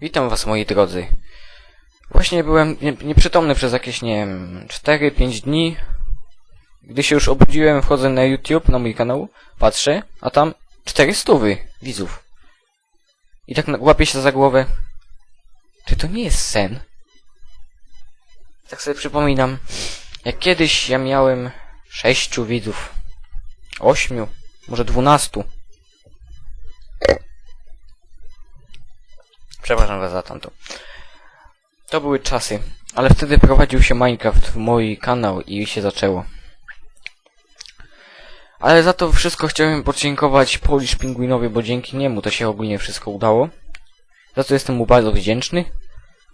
Witam was moi drodzy. Właśnie byłem nie, nieprzytomny przez jakieś, nie wiem, 4-5 dni. Gdy się już obudziłem, wchodzę na YouTube, na mój kanał, patrzę, a tam 400 widzów. I tak łapię się za głowę. Czy to nie jest sen? Tak sobie przypominam, jak kiedyś ja miałem 6 widzów. 8, może 12. Przepraszam was za tamto. To były czasy, ale wtedy prowadził się Minecraft w mój kanał i się zaczęło. Ale za to wszystko chciałem podziękować Polish Pingwinowi, bo dzięki niemu to się ogólnie wszystko udało. Za co jestem mu bardzo wdzięczny.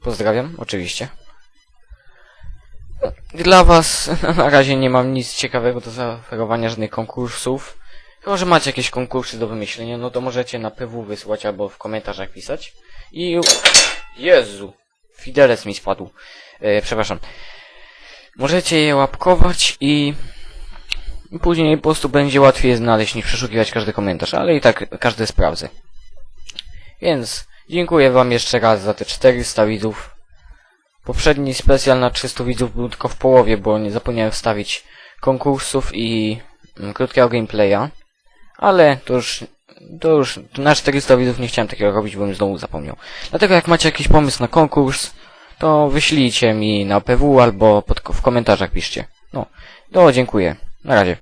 Pozdrawiam, oczywiście. Dla was na razie nie mam nic ciekawego do zaoferowania, żadnych konkursów. Chyba, że macie jakieś konkursy do wymyślenia, no to możecie na PW wysłać albo w komentarzach pisać. I... Jezu! Fidelec mi spadł. E, przepraszam. Możecie je łapkować i... i później po prostu będzie łatwiej znaleźć niż przeszukiwać każdy komentarz, ale i tak każdy sprawdzę. Więc dziękuję wam jeszcze raz za te 400 widzów. Poprzedni specjal na 300 widzów był tylko w połowie, bo nie zapomniałem wstawić konkursów i mm, krótkiego gameplaya. Ale to już, to już na 400 widzów nie chciałem takiego robić, bo bym znowu zapomniał. Dlatego jak macie jakiś pomysł na konkurs, to wyślijcie mi na PW albo pod, w komentarzach piszcie. No, to dziękuję. Na razie.